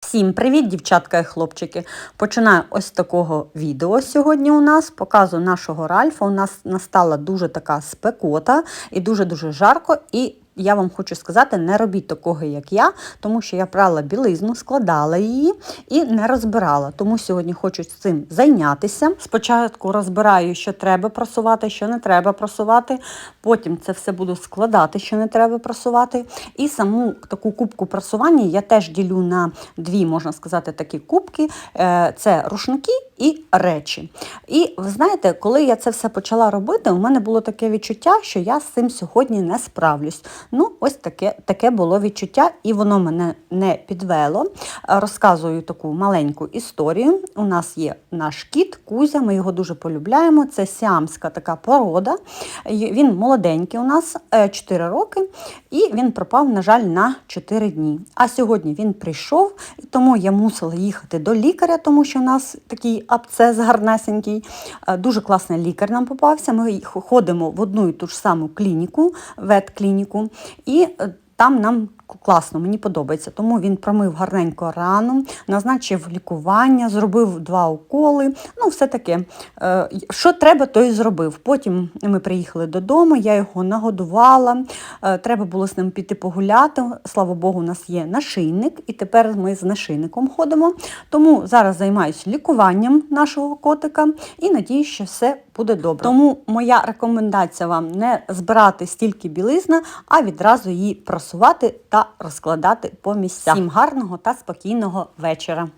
Всім привіт, дівчатка і хлопчики. Починаю ось такого відео сьогодні у нас. Показую нашого Ральфа. У нас настала дуже така спекота і дуже-дуже жарко. І я вам хочу сказати, не робіть такого, як я, тому що я прала білизну, складала її і не розбирала. Тому сьогодні хочу з цим зайнятися. Спочатку розбираю, що треба просувати, що не треба просувати. Потім це все буду складати, що не треба просувати. І саму таку кубку просування я теж ділю на дві, можна сказати, такі кубки: Е, це рушники і речі. І ви знаєте, коли я це все почала робити, у мене було таке відчуття, що я з цим сьогодні не справлюсь. Ну, ось таке, таке було відчуття, і воно мене не підвело. Е, Розказую таку маленьку історію. У нас є наш кіт Кузя, ми його дуже полюбляємо. Це сіамська така порода. Він молоденький у нас 4 роки, і він пропав, на жаль, на 4 дні. А сьогодні він прийшов, і тому я мусила їхати до лікаря, тому що у нас такий абцес гарнесенький. Е, Дуже класний лікар нам попався. Ми ходимо в одну і ту ж саму клініку, ветклініку, і е, там нам класно, мені подобається. Тому він промив гарненько рану, назначив лікування, зробив два уколи. Ну, все таке. Е, Що треба, то і зробив. Потім ми приїхали додому, я його нагодувала. Е, Треба було з ним піти погуляти. Слава Богу, у нас є нашийник, і тепер ми з нашийником ходимо. Тому зараз займаюся лікуванням нашого котика і надію, що все буде добре. Тому моя рекомендація вам не збирати стільки білизни, а відразу її просувати та розкладати по місцях. Всім гарного та спокійного вечора.